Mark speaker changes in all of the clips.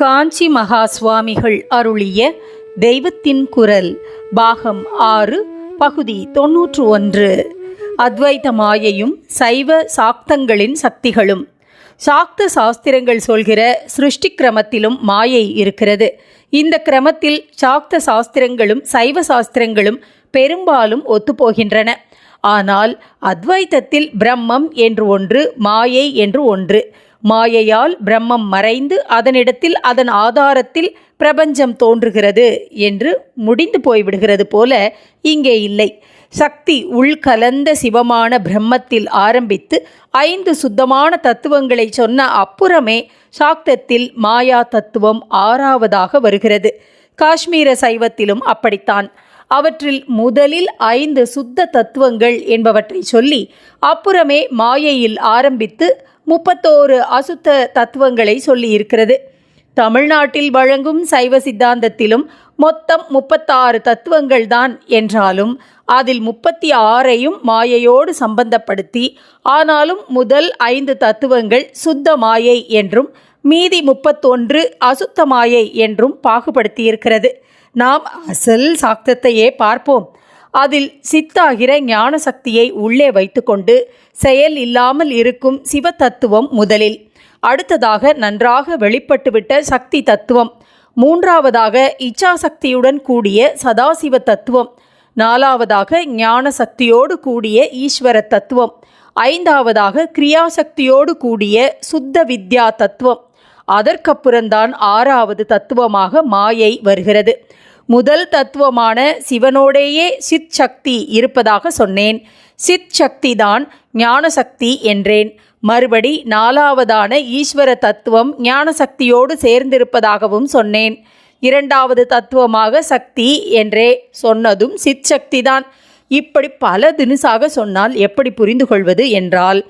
Speaker 1: காஞ்சி மகா சுவாமிகள் அருளிய தெய்வத்தின் குரல் பாகம் ஆறு பகுதி தொன்னூற்று ஒன்று. அத்வைத மாயையும் சைவ சாக்தங்களின் சக்திகளும். சாக்த சாஸ்திரங்கள் சொல்கிற சிருஷ்டி கிரமத்திலும் மாயை இருக்கிறது. இந்த கிரமத்தில் சாக்த சாஸ்திரங்களும் சைவ சாஸ்திரங்களும் பெரும்பாலும் ஒத்துப்போகின்றன. ஆனால் அத்வைத்தத்தில் பிரம்மம் என்று ஒன்று மாயை என்று ஒன்று. மாயையால் பிரம்மம் மறைந்து அதனிடத்தில் அதன் ஆதாரத்தில் பிரபஞ்சம் தோன்றுகிறது என்று முடிந்து போய்விடுகிறது போல இங்கே இல்லை. சக்தி உள்கலந்த சிவமான பிரம்மத்தில் ஆரம்பித்து ஐந்து சுத்தமான தத்துவங்களை சொன்ன அப்புறமே சாக்தத்தில் மாயா தத்துவம் ஆறாவதாக வருகிறது. காஷ்மீர சைவத்திலும் அப்படித்தான். அவற்றில் முதலில் ஐந்து சுத்த தத்துவங்கள் என்பவற்றை சொல்லி அப்புறமே மாயையில் ஆரம்பித்து முப்பத்தோரு அசுத்த தத்துவங்களை சொல்லியிருக்கிறது. தமிழ்நாட்டில் வழங்கும் சைவ சித்தாந்தத்திலும் மொத்தம் முப்பத்தாறு தத்துவங்கள் தான் என்றாலும் அதில் முப்பத்தி ஆறையும் மாயையோடு சம்பந்தப்படுத்தி ஆனாலும் முதல் ஐந்து தத்துவங்கள் சுத்த மாயை என்றும் மீதி முப்பத்தொன்று அசுத்த மாயை என்றும் பாகுபடுத்தியிருக்கிறது. நாம் அசல் சாக்தத்தையே பார்ப்போம். அதில் சித்தாகிற ஞான சக்தியை உள்ளே வைத்துக்கொண்டு செயல் இல்லாமல் இருக்கும் சிவ தத்துவம் முதலில். அடுத்ததாக நன்றாக வெளிப்பட்டுவிட்ட சக்தி தத்துவம். மூன்றாவதாக இச்சாசக்தியுடன் கூடிய சதாசிவ தத்துவம். நாலாவதாக ஞான சக்தியோடு கூடிய ஈஸ்வர தத்துவம். ஐந்தாவதாக கிரியாசக்தியோடு கூடிய சுத்த வித்யா தத்துவம். அதற்கப்புறம்தான் ஆறாவது தத்துவமாக மாயை வருகிறது. முதல் தத்துவமான சிவனோடேயே சித் சக்தி இருப்பதாக சொன்னேன். சித் சக்தி தான் ஞான சக்தி என்றேன். மறுபடி நாலாவதான ஈஸ்வர தத்துவம் ஞானசக்தியோடு சேர்ந்திருப்பதாகவும் சொன்னேன். இரண்டாவது தத்துவமாக சக்தி என்றே சொன்னதும் சித் சக்திதான். இப்படி பல தினுசாக சொன்னால் எப்படி புரிந்து கொள்வது என்றால்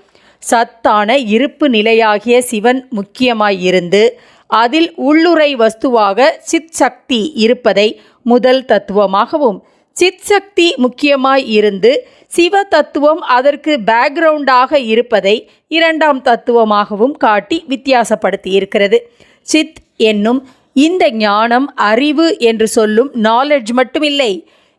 Speaker 1: சத்தான இருப்பு நிலையாகிய சிவன் முக்கியமாயிருந்து அதில் உள்ளுரை வஸ்துவாக சித் சக்தி இருப்பதை முதல் தத்துவமாகவும் சித் சக்தி முக்கியமாய் இருந்து சிவ தத்துவம் அதற்கு பேக்ரவுண்டாக இருப்பதை இரண்டாம் தத்துவமாகவும் காட்டி வித்தியாசப்படுத்தி இருக்கிறது சித் என்னும் இந்த ஞானம் அறிவு என்று சொல்லும் நாலெட்ஜ் மட்டுமில்லை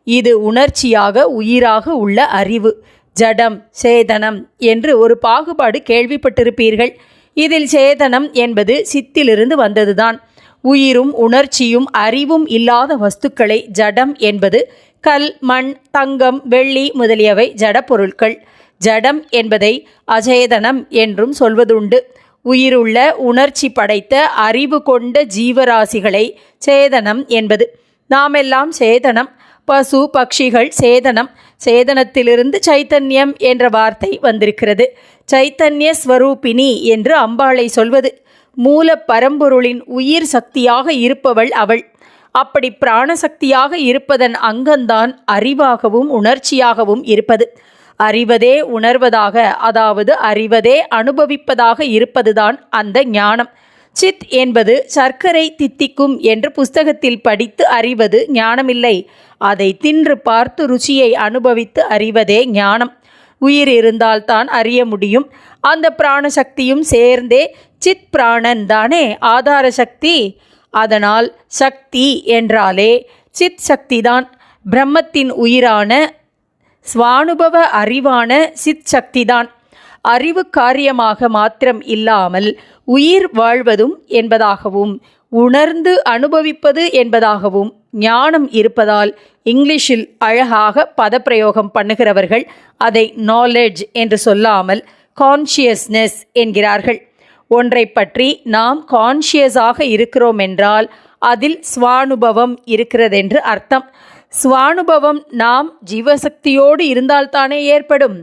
Speaker 1: இது உணர்ச்சியாக உயிராக உள்ள அறிவு. ஜடம் சேதனம் என்று ஒரு பாகுபாடு கேள்விப்பட்டிருப்பீர்கள். இதில் சேதனம் என்பது சித்திலிருந்து வந்ததுதான். உயிரும் உணர்ச்சியும் அறிவும் இல்லாத வஸ்துக்களை ஜடம் என்பது கல் மண் தங்கம் வெள்ளி முதலியவை ஜடப்பொருட்கள் ஜடம் என்பதை அச்சேதனம் என்றும் சொல்வதுண்டு. உயிருள்ள உணர்ச்சி படைத்த அறிவு கொண்ட ஜீவராசிகளை சேதனம் என்பது. நாமெல்லாம் சேதனம். பசு பட்சிகள் சேதனம். சேதனத்திலிருந்து சைத்தன்யம் என்ற வார்த்தை வந்திருக்கிறது. சைத்தன்ய ஸ்வரூபிணி என்று அம்பாளை சொல்வது. மூல பரம்பொருளின் உயிர் சக்தியாக இருப்பவள் அவள். அப்படி பிராணசக்தியாக இருப்பதன் அங்கம்தான் அறிவாகவும் உணர்ச்சியாகவும் இருப்பது. அறிவதே உணர்வதாக அதாவது அறிவதே அனுபவிப்பதாக இருப்பதுதான் அந்த ஞானம். சித் என்பது சர்க்கரை தித்திக்கும் என்று புஸ்தகத்தில் படித்து அறிவது ஞானமில்லை. அதை தின்று பார்த்து ருச்சியை அனுபவித்து அறிவதே ஞானம். உயிர் இருந்தால்தான் அறிய முடியும். அந்த பிராணசக்தியும் சேர்ந்தே சித் பிராணன் தானே. ஆதார சக்தி அதனால் சக்தி என்றாலே சித் சக்திதான் பிரம்மத்தின் உயிரான ஸ்வானுபவ அறிவான சித் சக்திதான் அறிவு காரியமாக மாத்திரம் இல்லாமல் உயிர் வாழ்வதும் என்பதாகவும் உணர்ந்து அனுபவிப்பது என்பதாகவும் ஞானம் இருப்பதால் இங்கிலீஷில் அழகாக பதப்பிரயோகம் பண்ணுகிறவர்கள் அதை நாலெட்ஜ் என்று சொல்லாமல் கான்ஷியஸ்னஸ் என்கிறார்கள். ஒன்றை பற்றி நாம் கான்ஷியஸாக இருக்கிறோம் என்றால் அதில் ஸ்வானுபவம் இருக்கிறதென்று அர்த்தம். ஸ்வானுபவம் நாம் ஜீவசக்தியோடு இருந்தால்தானே ஏற்படும்.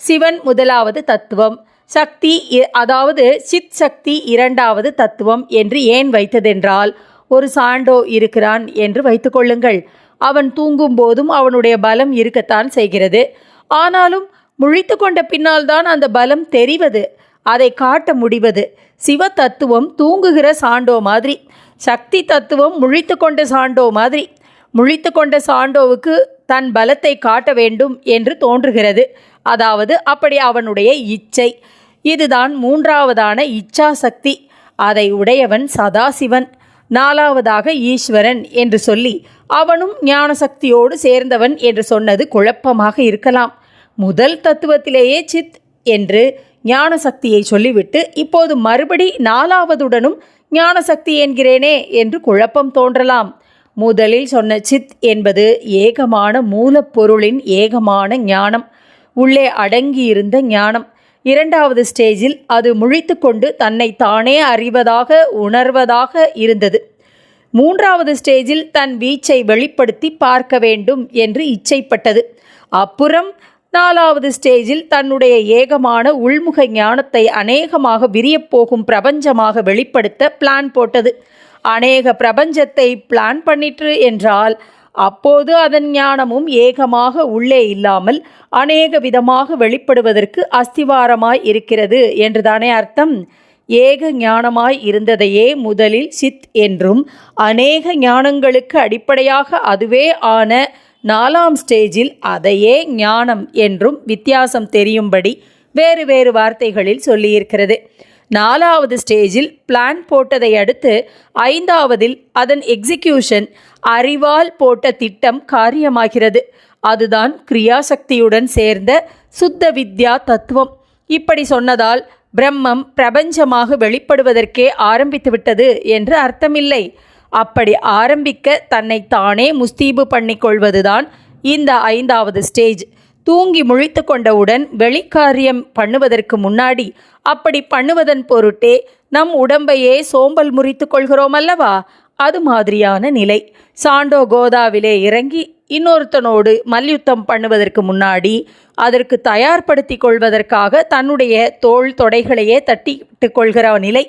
Speaker 1: சிவன் முதலாவது தத்துவம். சக்தி அதாவது சித் சக்தி இரண்டாவது தத்துவம் என்று ஏன் வைத்ததென்றால் ஒரு சாண்டோ இருக்கிறான் என்று வைத்துக்கொள்ளுங்கள் அவன் தூங்கும் போதும் அவனுடைய பலம் இருக்கத்தான் செய்கிறது. ஆனாலும் முழித்து கொண்ட பின்னால் தான் அந்த பலம் தெரிவது. அதை காட்ட முடிவது. சிவ தத்துவம் தூங்குகிற சாண்டோ மாதிரி. சக்தி தத்துவம் முழித்து கொண்ட சாண்டோ மாதிரி. முழித்து கொண்ட சாண்டோவுக்கு தன் பலத்தை காட்ட வேண்டும் என்று தோன்றுகிறது. அதாவது அப்படி அவனுடைய இச்சை. இதுதான் மூன்றாவதான இச்சாசக்தி. அதை உடையவன் சதாசிவன். நாலாவதாக ஈஸ்வரன் என்று சொல்லி அவனும் ஞானசக்தியோடு சேர்ந்தவன் என்று சொன்னது குழப்பமாக இருக்கலாம். முதல் தத்துவத்திலேயே சித் என்று ஞான சக்தியை சொல்லிவிட்டு இப்போது மறுபடி நாலாவதுடனும் ஞானசக்தி என்கிறேனே என்று குழப்பம் தோன்றலாம். முதலில் சொன்ன சித் என்பது ஏகமான மூலப்பொருளின் ஏகமான ஞானம். உள்ளே அடங்கியிருந்த ஞானம். இரண்டாவது ஸ்டேஜில் அது முழித்து கொண்டு தன்னை தானே அறிவதாக உணர்வதாக இருந்தது. மூன்றாவது ஸ்டேஜில் தன் வீச்சை வெளிப்படுத்தி பார்க்க வேண்டும் என்று இச்சைப்பட்டது. அப்புறம் நாலாவது ஸ்டேஜில் தன்னுடைய ஏகமான உள்முக ஞானத்தை அநேகமாக விரியப்போகும் பிரபஞ்சமாக வெளிப்படுத்த பிளான் போட்டது. அநேக பிரபஞ்சத்தை பிளான் பண்ணிற்று என்றால் அப்போது அதன் ஞானமும் ஏகமாக உள்ளே இல்லாமல் அநேக விதமாக வெளிப்படுவதற்கு அஸ்திவாரமாய் இருக்கிறது என்றுதானே அர்த்தம்? ஏக ஞானமாய் இருந்ததையே முதலில் சித் என்றும் அநேக ஞானங்களுக்கு அடிப்படையாக அதுவே ஆன நாலாம் ஸ்டேஜில் அதையே ஞானம் என்றும் வித்தியாசம் தெரியும்படி வேறு வேறு வார்த்தைகளில் சொல்லியிருக்கிறது. நாலாவது ஸ்டேஜில் பிளான் போட்டதை அடுத்து ஐந்தாவதில் அதன் எக்ஸிக்யூஷன் அறிவால் போட்ட திட்டம் காரியமாகிறது. அதுதான் கிரியாசக்தியுடன் சேர்ந்த சுத்த வித்யா தத்துவம். இப்படி சொன்னதால் பிரம்மம் பிரபஞ்சமாக வெளிப்படுவதற்கே ஆரம்பித்துவிட்டது என்று அர்த்தமில்லை. அப்படி ஆரம்பிக்க தன்னை தானே முஸ்தீபு பண்ணிக்கொள்வதுதான் இந்த ஐந்தாவது ஸ்டேஜ் தூங்கி முழித்து கொண்டவுடன் வெளிக்காரியம் பண்ணுவதற்கு முன்னாடி அப்படி பண்ணுவதன் பொருட்டே நம் உடம்பையே சோம்பல் முறித்து கொள்கிறோம் அல்லவா அது மாதிரியான நிலை. சாண்டோ கோதாவிலே இறங்கி இன்னொருத்தனோடு மல்யுத்தம் பண்ணுவதற்கு முன்னாடி அதற்கு தயார்படுத்தி கொள்வதற்காக தன்னுடைய தோல் தொடைகளையே தட்டிட்டு கொள்கிற நிலை.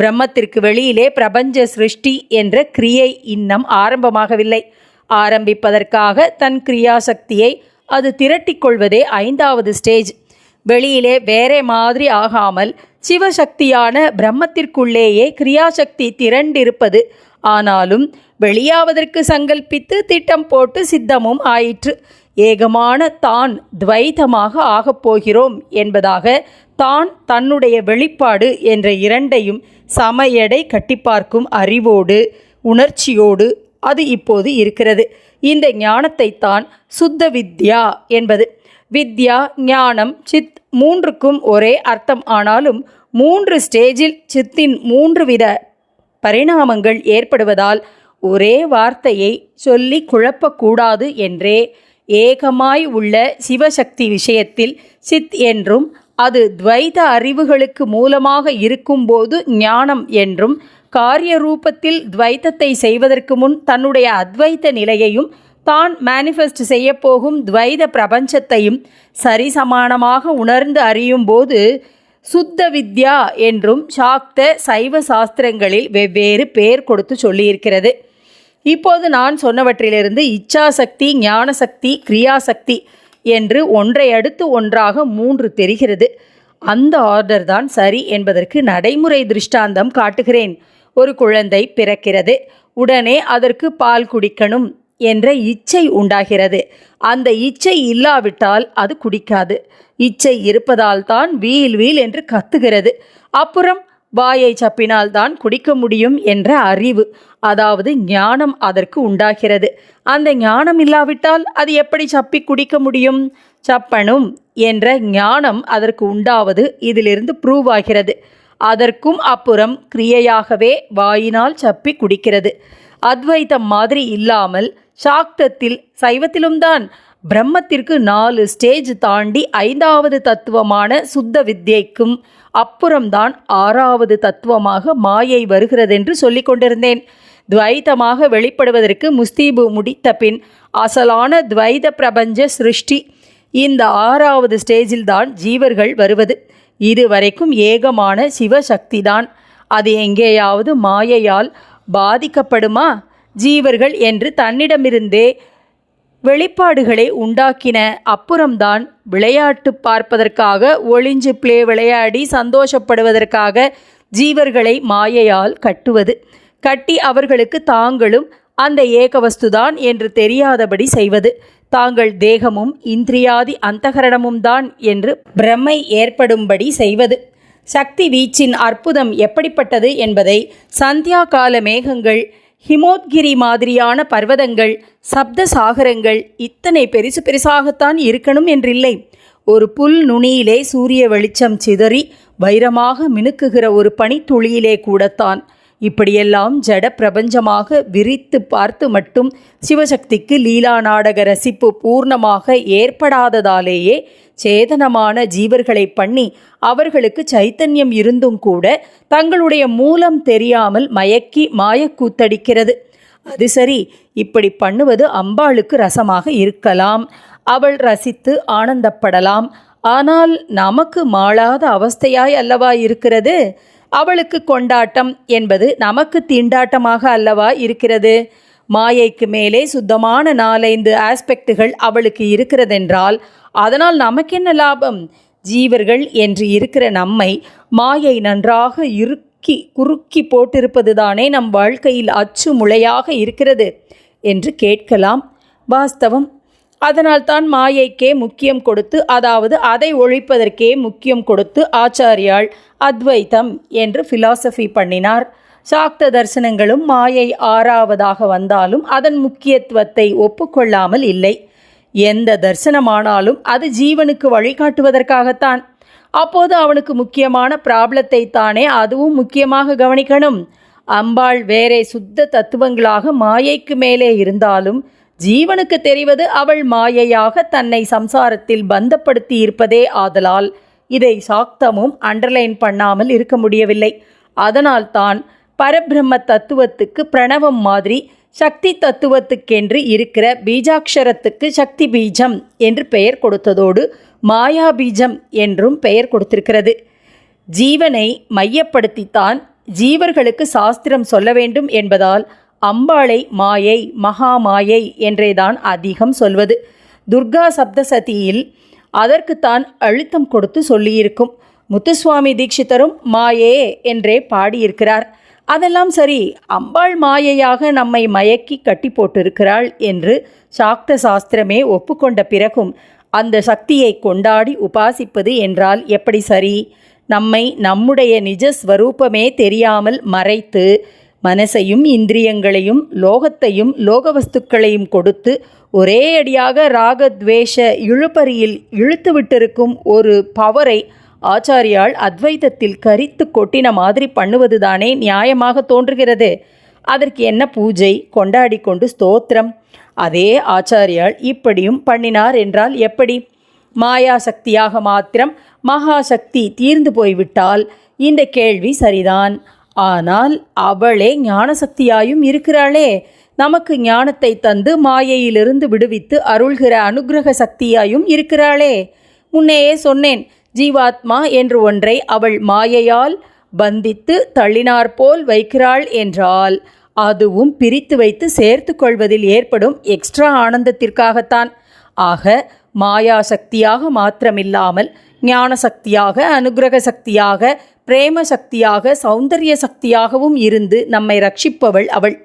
Speaker 1: பிரம்மத்திற்கு வெளியிலே பிரபஞ்ச சிருஷ்டி என்ற கிரியை இன்னம் ஆரம்பமாகவில்லை. ஆரம்பிப்பதற்காக தன் கிரியாசக்தியை அது திரட்டிக்கொள்வதே ஐந்தாவது ஸ்டேஜ். வெளியிலே வேறே மாதிரி ஆகாமல் சிவசக்தியான பிரம்மத்திற்குள்ளேயே கிரியாசக்தி திரண்டிருப்பது. ஆனாலும் வெளியாவதற்கு சங்கல்பித்து திட்டம் போட்டு சித்தமும் ஆயிற்று. ஏகமான தான் துவைதமாக ஆகப் போகிறோம் என்பதாக தான் தன்னுடைய வெளிப்பாடு என்ற இரண்டையும் சம எடை கட்டிப்பார்க்கும் அறிவோடு உணர்ச்சியோடு அது இப்போது இருக்கிறது. இந்த ஞானத்தை தான் சுத்த வித்யா என்பது. வித்யா ஞானம் சித் மூன்றுக்கும் ஒரே அர்த்தம். ஆனாலும் மூன்று ஸ்டேஜில் சித்தின் மூன்று வித பரிணாமங்கள் ஏற்படுவதால் ஒரே வார்த்தையை சொல்லி குழப்பக்கூடாது என்றே ஏகமாய் உள்ள சிவசக்தி விஷயத்தில் சித் என்றும் அது துவைத அறிவுகளுக்கு மூலமாக இருக்கும்போது ஞானம் என்றும் காரிய ரூபத்தில் துவைத்தத்தை செய்வதற்கு முன் தன்னுடைய அத்வைத்த நிலையையும் தான் மேனிஃபெஸ்ட் செய்யப்போகும் துவைத பிரபஞ்சத்தையும் சரிசமானமாக உணர்ந்து அறியும் போது சுத்த வித்யா என்றும் சாக்த சைவ சாஸ்திரங்களில் வெவ்வேறு பெயர் கொடுத்து சொல்லியிருக்கிறது. இப்போது நான் சொன்னவற்றிலிருந்து இச்சாசக்தி ஞானசக்தி கிரியாசக்தி என்று ஒன்றை அடுத்து ஒன்றாக மூன்று தெரிகிறது. அந்த ஆர்டர் தான் சரி என்பதற்கு நடைமுறை திருஷ்டாந்தம் காட்டுகிறேன். ஒரு குழந்தை பிறக்கிறது. உடனே அதற்கு பால் குடிக்கணும் என்ற இச்சை உண்டாகிறது. அந்த இச்சை இல்லாவிட்டால் அது குடிக்காது. இச்சை இருப்பதால் தான் வீல் வீல் என்று கத்துகிறது. அப்புறம் வாயை சப்பினால் தான் குடிக்க முடியும் என்ற அறிவு அதாவது ஞானம் அதற்கு உண்டாகிறது. அந்த ஞானம் இல்லாவிட்டால் அது எப்படி சப்பி குடிக்க முடியும்? சப்பனும் என்ற ஞானம் அதற்கு உண்டாவது இதிலிருந்து ப்ரூவ் ஆகிறது. அதற்கும் அப்புறம் கிரியையாகவே வாயினால் சப்பி குடிக்கிறது. அத்வைத்தம் மாதிரி இல்லாமல் சாக்தத்தில் சைவத்திலும் தான் பிரம்மத்திற்கு நாலு ஸ்டேஜ் தாண்டி ஐந்தாவது தத்துவமான சுத்த வித்யைக்கும் அப்புறம்தான் ஆறாவது தத்துவமாக மாயை வருகிறதென்று சொல்லிக் கொண்டிருந்தேன். துவைதமாக வெளிப்படுவதற்கு முஸ்தீபு முடித்த பின் அசலான துவைத பிரபஞ்ச சிருஷ்டி. இந்த ஆறாவது ஸ்டேஜில்தான் ஜீவர்கள் வருவது. இதுவரைக்கும் ஏகமான சிவசக்திதான். அது எங்கேயாவது மாயையால் பாதிக்கப்படுமா? ஜீவர்கள் என்று தன்னிடமிருந்தே வெளிப்பாடுகளை உண்டாக்கின அப்புறம்தான் விளையாட்டு பார்ப்பதற்காக ஒளிஞ்சு பிளே விளையாடி சந்தோஷப்படுவதற்காக ஜீவர்களை மாயையால் கட்டுவது. கட்டி அவர்களுக்கு தாங்களும் அந்த ஏகவஸ்துதான் என்று தெரியாதபடி செய்வது. தாங்கள் தேகமும் இந்திரியாதி அந்தகரணமும் தான் என்று பிரமை ஏற்படும்படி செய்வது. சக்தி வீச்சின் அற்புதம் எப்படிப்பட்டது என்பதை சந்தியா கால மேகங்கள் ஹிமோத்கிரி மாதிரியான பர்வதங்கள் சப்த சாகரங்கள் இத்தனை பெருசு பெருசாகத்தான் இருக்கணும் என்றில்லை. ஒரு புல் நுனியிலே சூரிய வெளிச்சம் சிதறி வைரமாக மினுக்குகிற ஒரு பனித்துளியிலே கூடத்தான். இப்படியெல்லாம் ஜட பிரபஞ்சமாக விரித்து பார்த்து மட்டும் சிவசக்திக்கு லீலா நாடக ரசிப்பு பூர்ணமாக ஏற்படாததாலேயே சேதனமான ஜீவர்களை பண்ணி அவர்களுக்கு சைத்தன்யம் இருந்தும் கூட தங்களுடைய மூலம் தெரியாமல் மயக்கி மாயக்கூத்தடிக்கிறது. அது சரி இப்படி பண்ணுவது அம்பாளுக்கு ரசமாக இருக்கலாம். அவள் ரசித்து ஆனந்தப்படலாம். ஆனால் நமக்கு மாளாத அவஸ்தையாய் அல்லவா இருக்கிறது? அவளுக்கு கொண்டாட்டம் என்பது நமக்கு தீண்டாட்டமாக அல்லவா இருக்கிறது? மாயைக்கு மேலே சுத்தமான நாலைந்து ஆஸ்பெக்டுகள் அவளுக்கு இருக்கிறதென்றால் அதனால் நமக்கென்ன லாபம்? ஜீவர்கள் என்று இருக்கிற நம்மை மாயை நன்றாக இறுக்கி குறுக்கி போட்டிருப்பதுதானே நம் வாழ்க்கையில் அச்சு முளையாக இருக்கிறது என்று கேட்கலாம் வாஸ்தவம். அதனால்தான் மாயைக்கே முக்கியம் கொடுத்து அதாவது அதை ஒழிப்பதற்கே முக்கியம் கொடுத்து ஆச்சாரியாள் அத்வைத்தம் என்று ஃபிலாசபி பண்ணினார். சாக்த தரிசனங்களும் மாயை ஆறாவதாக வந்தாலும் அதன் முக்கியத்துவத்தை ஒப்புக்கொள்ளாமல் இல்லை. எந்த தரிசனமானாலும் அது ஜீவனுக்கு வழிகாட்டுவதற்காகத்தான். அப்போது அவனுக்கு முக்கியமான ப்ராப்ளத்தை தானே அதுவும் முக்கியமாக கவனிக்கணும். அம்பாள் வேறே சுத்த தத்துவங்களாக மாயைக்கு மேலே இருந்தாலும் ஜீவனுக்கு தெரிவது அவள் மாயையாக தன்னை சம்சாரத்தில் பந்தப்படுத்தி இருப்பதே ஆதலால் இதை சாக்தமும் அண்டர்லைன் பண்ணாமல் இருக்க முடியவில்லை. அதனால்தான் பரபிரம்ம தத்துவத்துக்கு பிரணவம் மாதிரி சக்தி தத்துவத்துக்கென்று இருக்கிற பீஜாட்சரத்துக்கு சக்தி பீஜம் என்று பெயர் கொடுத்ததோடு மாயா பீஜம் என்றும் பெயர் கொடுத்திருக்கிறது. ஜீவனை மையப்படுத்தித்தான் ஜீவர்களுக்கு சாஸ்திரம் சொல்ல வேண்டும் என்பதால் அம்பாளை மாயை மகா மாயை என்றேதான் அதிகம் சொல்வது. துர்கா சப்தசதியில் அதற்குத்தான் அழுத்தம் கொடுத்து சொல்லியிருக்கும். முத்துசுவாமி தீட்சிதரும் மாயே என்றே பாடியிருக்கிறார். அதெல்லாம் சரி அம்பாள் மாயையாக நம்மை மயக்கி கட்டி போட்டிருக்கிறாள் என்று சாக்த சாஸ்திரமே ஒப்புக்கொண்ட பிறகும் அந்த சக்தியை கொண்டாடி உபாசிப்பது என்றால் எப்படி சரி? நம்மை நம்முடைய நிஜ ஸ்வரூபமே தெரியாமல் மறைத்து மனசையும் இந்திரியங்களையும் லோகத்தையும் லோகவஸ்துக்களையும் கொடுத்து ஒரே அடியாக ராகத்வேஷ இழுபறியில் இழுத்து விட்டிருக்கும் ஒரு பவரை ஆச்சாரியால் அத்வைதத்தில் கரித்து கொட்டின மாதிரி பண்ணுவதுதானே நியாயமாக தோன்றுகிறது. அதற்கு என்ன பூஜை? கொண்டாடி கொண்டு ஸ்தோத்திரம். அதே ஆச்சாரியால் இப்படியும் பண்ணினார் என்றால் எப்படி? மாயா சக்தியாக மாத்திரம் மகாசக்தி தீர்ந்து போய்விட்டால் இந்த கேள்வி சரிதான். ஆனால் அவளே ஞானசக்தியாயும் இருக்கிறாளே. நமக்கு ஞானத்தை தந்து மாயையிலிருந்து விடுவித்து அருள்கிற அனுக்கிரக சக்தியாயும் இருக்கிறாளே. முன்னேயே சொன்னேன் ஜீவாத்மா என்று ஒன்றை அவள் மாயையால் பந்தித்து தள்ளினாற்போல் வைக்கிறாள் என்றால் அதுவும் பிரித்து வைத்து சேர்த்து கொள்வதில் ஏற்படும் எக்ஸ்ட்ரா ஆனந்தத்திற்காகத்தான். ஆக மாயா சக்தியாக மாத்திரமில்லாமல் ஞான சக்தியாக அனுகிரக சக்தியாக பிரேம சக்தியாக சௌந்தரிய சக்தியாகவும் இருந்து நம்மை ரட்சிப்பவள் அவள்.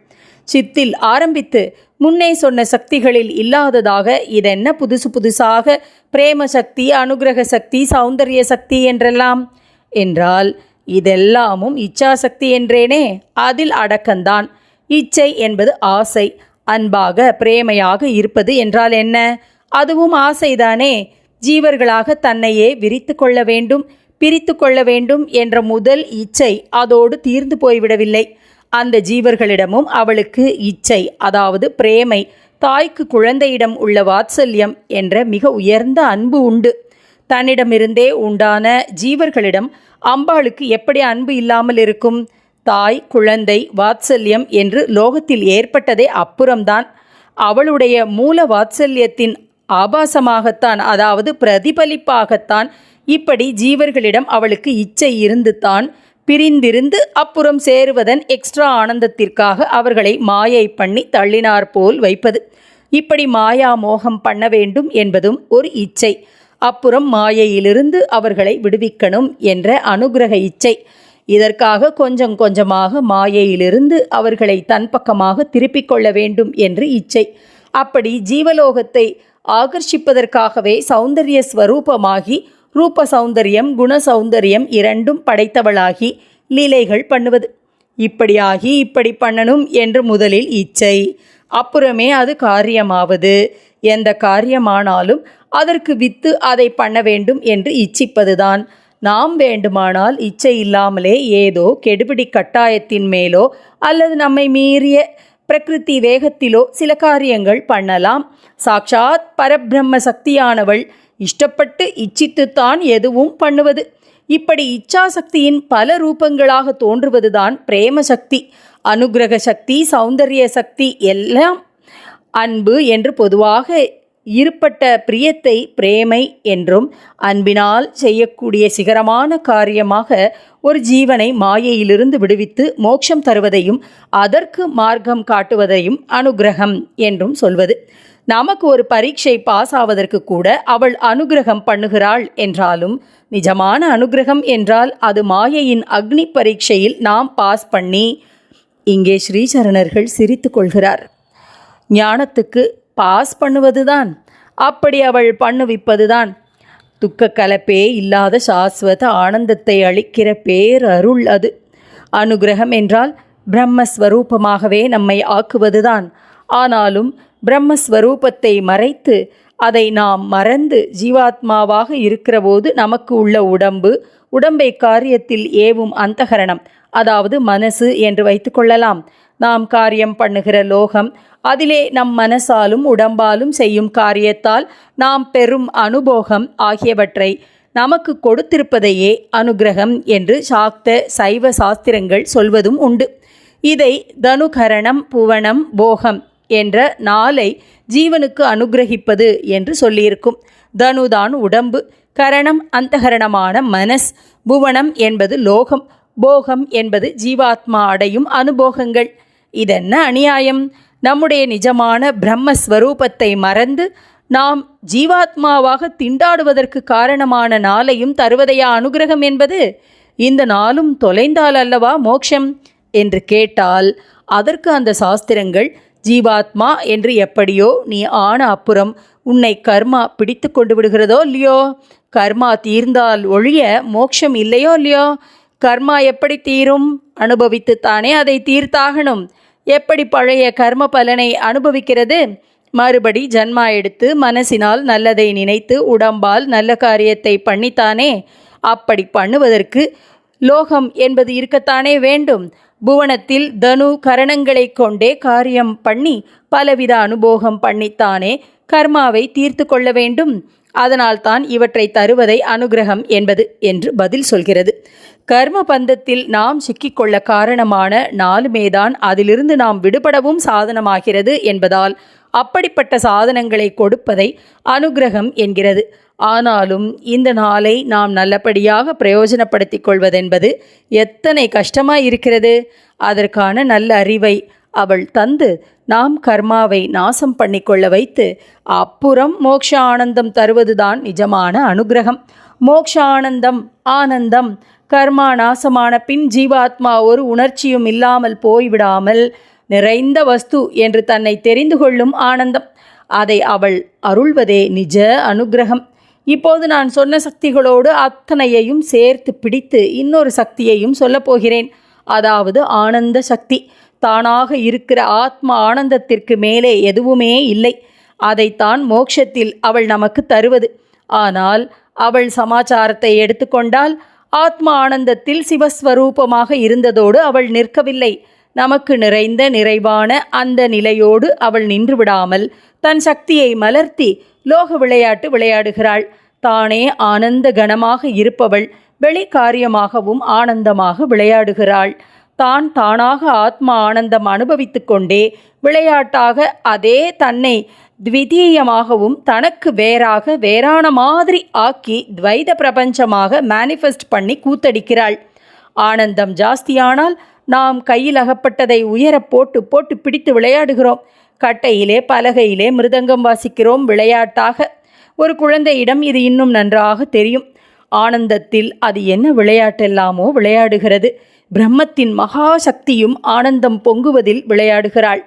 Speaker 1: சித்தில் ஆரம்பித்து முன்னே சொன்ன சக்திகளில் இல்லாததாக இதென்ன புதுசு புதுசாக? பிரேம சக்தி அனுகிரக சக்தி சௌந்தரிய சக்தி என்றெல்லாம்? என்றால் இதெல்லாமும் இச்சாசக்தி என்றேனே அதில் அடக்கந்தான் இச்சை என்பது ஆசை. அன்பாக பிரேமையாக இருப்பது என்றால் என்ன? அதுவும் ஆசைதானே. ஜீவர்களாக தன்னையே விரித்து கொள்ள வேண்டும் பிரித்து கொள்ள வேண்டும் என்ற முதல் இச்சை அதோடு தீர்ந்து போய்விடவில்லை. அந்த ஜீவர்களிடமும் அவளுக்கு இச்சை அதாவது பிரேமை தாய்க்கு குழந்தையிடம் உள்ள வாத்சல்யம் என்ற மிக உயர்ந்த அன்பு உண்டு. தன்னிடமிருந்தே உண்டான ஜீவர்களிடம் அம்பாளுக்கு எப்படி அன்பு இல்லாமல் இருக்கும்? தாய் குழந்தை வாத்சல்யம் என்று லோகத்தில் ஏற்பட்டதே அப்புறம்தான். அவளுடைய மூல வாத்சல்யத்தின் ஆபாசமாகத்தான் அதாவது பிரதிபலிப்பாகத்தான் இப்படி ஜீவர்களிடம் அவளுக்கு இச்சை இருந்து தான் பிரிந்திருந்து அப்புறம் சேருவதன் எக்ஸ்ட்ரா ஆனந்தத்திற்காக அவர்களை மாயை பண்ணி தள்ளினார் போல் வைப்பது. இப்படி மாயா மோகம் பண்ண வேண்டும் என்பதும் ஒரு இச்சை. அப்புறம் மாயையிலிருந்து அவர்களை விடுவிக்கணும் என்ற அனுகிரக இச்சை. இதற்காக கொஞ்சம் கொஞ்சமாக மாயையிலிருந்து அவர்களை தன் பக்கமாக திருப்பிக் கொள்ள வேண்டும் என்று இச்சை. அப்படி ஜீவலோகத்தை ஆகர்ஷிப்பதற்காகவே சௌந்தரிய ஸ்வரூபமாகி ரூப சௌந்தரியம் குண சௌந்தரியம் இரண்டும் படைத்தவளாகி லீலைகள் பண்ணுவது. இப்படியாகி இப்படி பண்ணணும் என்று முதலில் இச்சை. அப்புறமே அது காரியமாவது. எந்த காரியமானாலும் அதற்கு வித்து அதை பண்ண வேண்டும் என்று இச்சிப்பதுதான். நாம் வேண்டுமானால் இச்சை இல்லாமலே ஏதோ கெடுபிடி கட்டாயத்தின் மேலோ அல்லது நம்மை மீறிய பிரகிருதி வேகத்திலோ சில காரியங்கள் பண்ணலாம். சாக்ஷாத் பரபிரம்ம சக்தியானவள் இஷ்டப்பட்டு இச்சித்துத்தான் எதுவும் பண்ணுவது. இப்படி இச்சாசக்தியின் பல ரூபங்களாக தோன்றுவதுதான் பிரேம சக்தி அனுகிரக சக்தி சௌந்தரிய சக்தி எல்லாம். அன்பு என்று பொதுவாக இருப்பட்ட பிரியத்தை பிரேமை என்றும் அன்பினால் செய்யக்கூடிய சிகரமான காரியமாக ஒரு ஜீவனை மாயையிலிருந்து விடுவித்து மோட்சம் தருவதையும் அதற்கு மார்க்கம் காட்டுவதையும் அனுகிரகம் என்றும் சொல்வது. நமக்கு ஒரு பரீட்சை பாஸ் ஆவதற்கு கூட அவள் அனுகிரகம் பண்ணுகிறாள் என்றாலும் நிஜமான அனுகிரகம் என்றால் அது மாயையின் அக்னி பரீட்சையில் நாம் பாஸ் பண்ணி இங்கே ஸ்ரீசரணர்கள் சிரித்து கொள்கிறார். ஞானத்துக்கு பாஸ் பண்ணுவதுதான் அப்படி அவள் பண்ணுவிப்பதுதான். துக்க கலப்பே இல்லாத சாஸ்வத ஆனந்தத்தை அளிக்கிற பேரருள் அது. அனுகிரகம் என்றால் பிரம்மஸ்வரூபமாகவே நம்மை ஆக்குவதுதான். ஆனாலும் பிரம்மஸ்வரூபத்தை மறைத்து அதை நாம் மறந்து ஜீவாத்மாவாக இருக்கிறபோது நமக்கு உள்ள உடம்பு உடம்பை காரியத்தில் ஏவும் அந்தகரணம் அதாவது மனசு என்று வைத்துக்கொள்ளலாம் நாம் காரியம் பண்ணுகிற லோகம் அதிலே நம் மனசாலும் உடம்பாலும் செய்யும் காரியத்தால் நாம் பெறும் அனுபோகம் ஆகியவற்றை நமக்கு கொடுத்திருப்பதையே அனுகிரகம் என்று சாக்த சைவ சாஸ்திரங்கள் சொல்வதும் உண்டு. இதை தனுகரணம் புவனம் போகம் என்ற நாளை ஜீவனுக்கு அனுகிரகிப்பது என்று சொல்லியிருக்கும். தனுதான் உடம்பு கரணம் அந்தகரணமான மனஸ் புவனம் என்பது லோகம் போகம் என்பது ஜீவாத்மா அடையும் அனுபோகங்கள். இதென்ன அநியாயம்? நம்முடைய நிஜமான பிரம்மஸ்வரூபத்தை மறந்து நாம் ஜீவாத்மாவாக திண்டாடுவதற்கு காரணமான நாளையும் தருவதையா அனுகிரகம் என்பது? இந்த நாளும் தொலைந்தால் அல்லவா மோட்சம் என்று கேட்டால் அதற்கு அந்த சாஸ்திரங்கள் ஜீவாத்மா என்று எப்படியோ நீ ஆன அப்புறம் உன்னை கர்மா பிடித்து கொண்டு விடுகிறதோ இல்லையோ? கர்மா தீர்ந்தால் ஒழிய மோட்சம் இல்லையோ இல்லையோ? கர்மா எப்படி தீரும்? அனுபவித்துத்தானே அதை தீர்த்தாகணும். எப்படி பழைய கர்ம பலனை அனுபவிக்கிறது? மறுபடி ஜன்மா எடுத்து மனசினால் நல்லதை நினைத்து உடம்பால் நல்ல காரியத்தை பண்ணித்தானே? அப்படி பண்ணுவதற்கு லோகம் என்பது இருக்கத்தானே வேண்டும். புவனத்தில் தனு கரணங்களை கொண்டே காரியம் பண்ணி பலவித அனுபோகம் பண்ணித்தானே. கர்மாவை தீர்த்து கொள்ள வேண்டும். அதனால்தான் இவற்றை தருவதை அனுகிரகம் என்பது என்று பதில் சொல்கிறது. கர்ம பந்தத்தில் நாம் சிக்கிக்கொள்ள காரணமான நாலுமேதான் அதிலிருந்து நாம் விடுபடவும் சாதனமாகிறது என்பதால் அப்படிப்பட்ட சாதனங்களை கொடுப்பதை அனுகிரகம் என்கிறது. ஆனாலும் இந்த நாளை நாம் நல்லபடியாக பிரயோஜனப்படுத்திக் கொள்வதென்பது எத்தனை கஷ்டமாய் இருக்கிறது அதற்கான நல்ல அறிவை அவள் தந்து நாம் கர்மாவை நாசம் பண்ணிக்கொள்ள வைத்து அப்புறம் மோக்ஷ ஆனந்தம் தருவதுதான் நிஜமான அனுகிரகம். மோக்ஷ ஆனந்தம் ஆனந்தம் கர்மா நாசமான பின் ஜீவாத்மா ஒரு உணர்ச்சியும் இல்லாமல் போய்விடாமல் நிறைந்த வஸ்து என்று தன்னை தெரிந்து கொள்ளும் ஆனந்தம். அதை அவள் அருள்வதே நிஜ அனுகிரகம். இப்போது நான் சொன்ன சக்திகளோடு அத்தனையையும் சேர்த்து பிடித்து இன்னொரு சக்தியையும் சொல்லப் போகிறேன். அதாவது ஆனந்த சக்தி. தானாக இருக்கிற ஆத்ம ஆனந்தத்திற்கு மேலே எதுவுமே இல்லை. அதைத்தான் மோட்சத்தில் அவள் நமக்கு தருவது. ஆனால் அவள் சமாச்சாரத்தை எடுத்துக்கொண்டால் ஆத்ம ஆனந்தத்தில் சிவஸ்வரூபமாக இருந்ததோடு அவள் நிற்கவில்லை. நமக்கு நிறைந்த நிறைவான அந்த நிலையோடு அவள் நின்று விடாமல் தன் சக்தியை மலர்த்தி லோக விளையாட்டு விளையாடுகிறாள். தானே ஆனந்த கணமாக இருப்பவள் வெளி காரியமாகவும் ஆனந்தமாக விளையாடுகிறாள். தான் தானாக ஆத்ம ஆனந்தம் அனுபவித்து கொண்டே விளையாட்டாக அதே தன்னை த்விதீயமாகவும் தனக்கு வேறாக வேறான மாதிரி ஆக்கி துவைத பிரபஞ்சமாக மேனிஃபெஸ்ட் பண்ணி கூத்தடிக்கிறாள். ஆனந்தம் ஜாஸ்தியானால் நாம் கையில் அகப்பட்டதை உயர போட்டு போட்டு பிடித்து விளையாடுகிறோம். கட்டையிலே பலகையிலே மிருதங்கம் வாசிக்கிறோம் விளையாட்டாக. ஒரு குழந்தையிடம் இது இன்னும் நன்றாக தெரியும். ஆனந்தத்தில் அது என்ன விளையாட்டெல்லாமோ விளையாடுகிறது. பிரம்மத்தின் மகா சக்தியும் ஆனந்தம் பொங்குவதில் விளையாடுகிறாள்.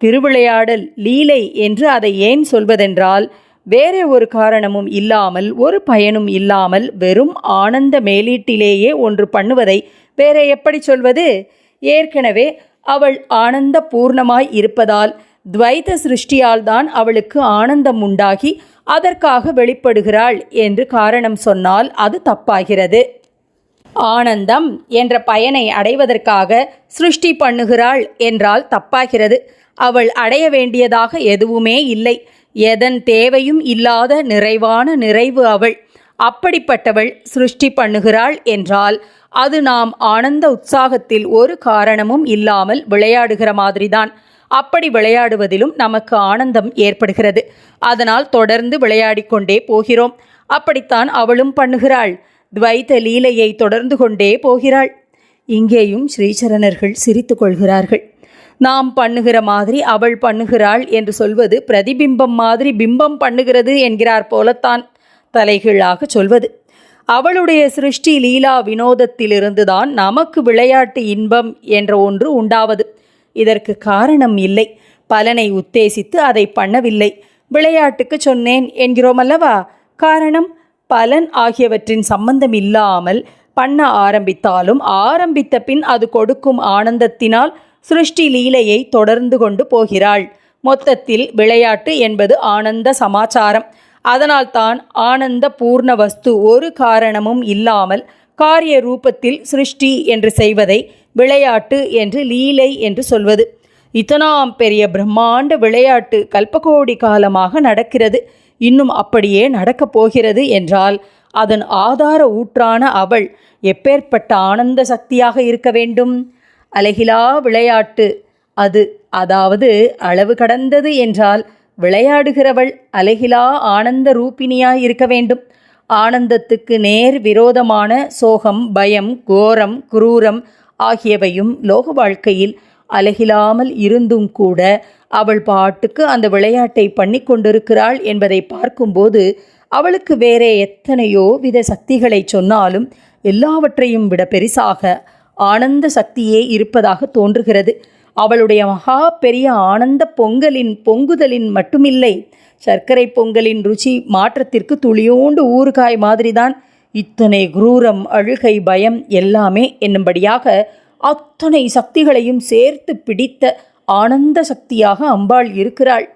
Speaker 1: திருவிளையாடல் லீலை என்று அதை ஏன் சொல்வதென்றால் வேறே ஒரு காரணமும் இல்லாமல் ஒரு பயனும் இல்லாமல் வெறும் ஆனந்த மேலீட்டிலேயே ஒன்று பண்ணுவதை வேற எப்படி சொல்வது? ஏற்கனவே அவள் ஆனந்த பூர்ணமாய் இருப்பதால் துவைத சிருஷ்டியால் தான் அவளுக்கு ஆனந்தம் உண்டாகி அதற்காக வெளிப்படுகிறாள் என்று காரணம் சொன்னால் அது தப்பாகிறது. ஆனந்தம் என்ற பயனை அடைவதற்காக சிருஷ்டி பண்ணுகிறாள் என்றால் தப்பாகிறது. அவள் அடைய வேண்டியதாக எதுவுமே இல்லை. எதன் தேவையும் இல்லாத நிறைவான நிறைவு அவள். அப்படிப்பட்டவள் சிருஷ்டி பண்ணுகிறாள் என்றால் அது நாம் ஆனந்த உற்சாகத்தில் ஒரு காரணமும் இல்லாமல் விளையாடுகிற மாதிரிதான். அப்படி விளையாடுவதிலும் நமக்கு ஆனந்தம் ஏற்படுகிறது. அதனால் தொடர்ந்து விளையாடிக்கொண்டே போகிறோம். அப்படித்தான் அவளும் பண்ணுகிறாள். துவைத்த லீலையை தொடர்ந்து கொண்டே போகிறாள். இங்கேயும் ஸ்ரீசரணர்கள் சிரித்து கொள்கிறார்கள். நாம் பண்ணுகிற மாதிரி அவள் பண்ணுகிறாள் என்று சொல்வது பிரதிபிம்பம் மாதிரி பிம்பம் பண்ணுகிறது என்கிறார் போலத்தான். தலைகீழாக சொல்வது. அவளுடைய சிருஷ்டி லீலா வினோதத்திலிருந்துதான் நமக்கு விளையாட்டு இன்பம் என்ற ஒன்று உண்டாவது. இதற்கு காரணம் இல்லை. பலனை உத்தேசித்து அதை பண்ணவில்லை. விளையாட்டுக்கு சொன்னேன் என்கிறோம் அல்லவா காரணம் பலன் ஆகியவற்றின் சம்பந்தம் இல்லாமல் பண்ண ஆரம்பித்தாலும் ஆரம்பித்த பின் அது கொடுக்கும் ஆனந்தத்தினால் சிருஷ்டி லீலையை தொடர்ந்து கொண்டு போகிறாள். மொத்தத்தில் விளையாட்டு என்பது ஆனந்த சமாச்சாரம். அதனால்தான் ஆனந்த பூர்ண வஸ்து ஒரு காரணமும் இல்லாமல் காரிய ரூபத்தில் சிருஷ்டி என்று செய்வதை விளையாட்டு என்று லீலை என்று சொல்வது. இத்தனாம் பெரிய பிரம்மாண்ட விளையாட்டு கல்பகோடி காலமாக நடக்கிறது. இன்னும் அப்படியே நடக்கப் போகிறது என்றால் அதன் ஆதார ஊற்றான அவள் எப்பேற்பட்ட ஆனந்த சக்தியாக இருக்க வேண்டும்? அலகிலா விளையாட்டு. அது அதாவது அளவு கடந்தது என்றால் விளையாடுகிறவள் அலகிலா ஆனந்த ரூபிணியாய் இருக்க வேண்டும். ஆனந்தத்துக்கு நேர் விரோதமான சோகம் பயம் கோரம் குரூரம் ஆகியவையும் லோக வாழ்க்கையில் அலகிலாமல் இருந்தும் கூட அவள் பாட்டுக்கு அந்த விளையாட்டை பண்ணி கொண்டிருக்கிறாள் என்பதை பார்க்கும்போது அவளுக்கு வேறே எத்தனையோ வித சக்திகளை சொன்னாலும் எல்லாவற்றையும் விட பெரிசாக ஆனந்த சக்தியே இருப்பதாக தோன்றுகிறது. அவளுடைய மகா பெரிய ஆனந்த பொங்கலின் பொங்குதலின் மட்டுமில்லை. சர்க்கரை பொங்கலின் ருச்சி மாற்றத்திற்கு துளியோண்டு ஊறுகாய் மாதிரிதான். இத்தனை குரூரம் அழுகை பயம் எல்லாமே என்னும்படியாக அத்தனை சக்திகளையும் சேர்த்து பிடித்த ஆனந்த சக்தியாக அம்பாள் இருக்கிறாள்.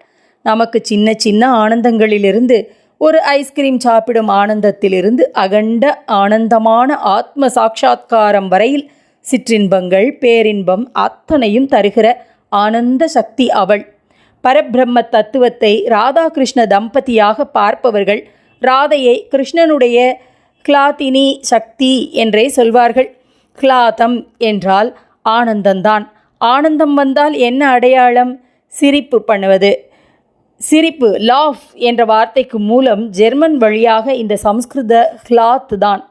Speaker 1: நமக்கு சின்ன சின்ன ஆனந்தங்களிலிருந்து ஒரு ஐஸ்கிரீம் சாப்பிடும் ஆனந்தத்திலிருந்து அகண்ட ஆனந்தமான ஆத்ம சாட்சா்காரம் வரையில் சிற்றின்பங்கள் பேரின்பம் அத்தனையும் தருகிற ஆனந்த சக்தி அவள். பரபிரம்ம தத்துவத்தை ராதாகிருஷ்ண தம்பதியாக பார்ப்பவர்கள் ராதையை கிருஷ்ணனுடைய கிளாத்தினி சக்தி என்றே சொல்வார்கள். கிளாதம் என்றால் ஆனந்தந்தான். ஆனந்தம் வந்தால் என்ன அடையாளம்? சிரிப்பு பண்ணுவது. சிரிப்பு லாஃப் என்ற வார்த்தைக்கு மூலம் ஜெர்மன் வழியாக இந்த சம்ஸ்கிருத கிளாத் தான்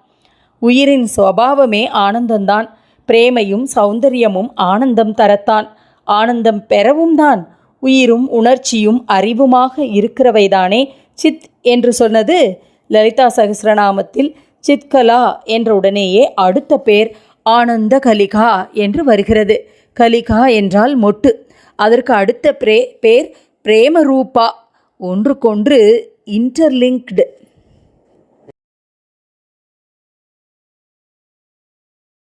Speaker 1: உயிரின் சுவாவமே ஆனந்தந்தான். பிரேமையும் சௌந்தரியமும் ஆனந்தம் தரத்தான். ஆனந்தம் பெறவும் தான் உயிரும் உணர்ச்சியும் அறிவுமாக இருக்கிறவைதானே. சித் என்று சொன்னது லலிதா சகசிரநாமத்தில் சித்கலா என்ற உடனேயே அடுத்த பேர் ஆனந்த கலிகா என்று வருகிறது. கலிகா என்றால் மொட்டு. அதற்கு அடுத்த பிரே பேர் பிரேம ரூபா ஒன்றுக்கொன்று இன்டர்லிங்க்டு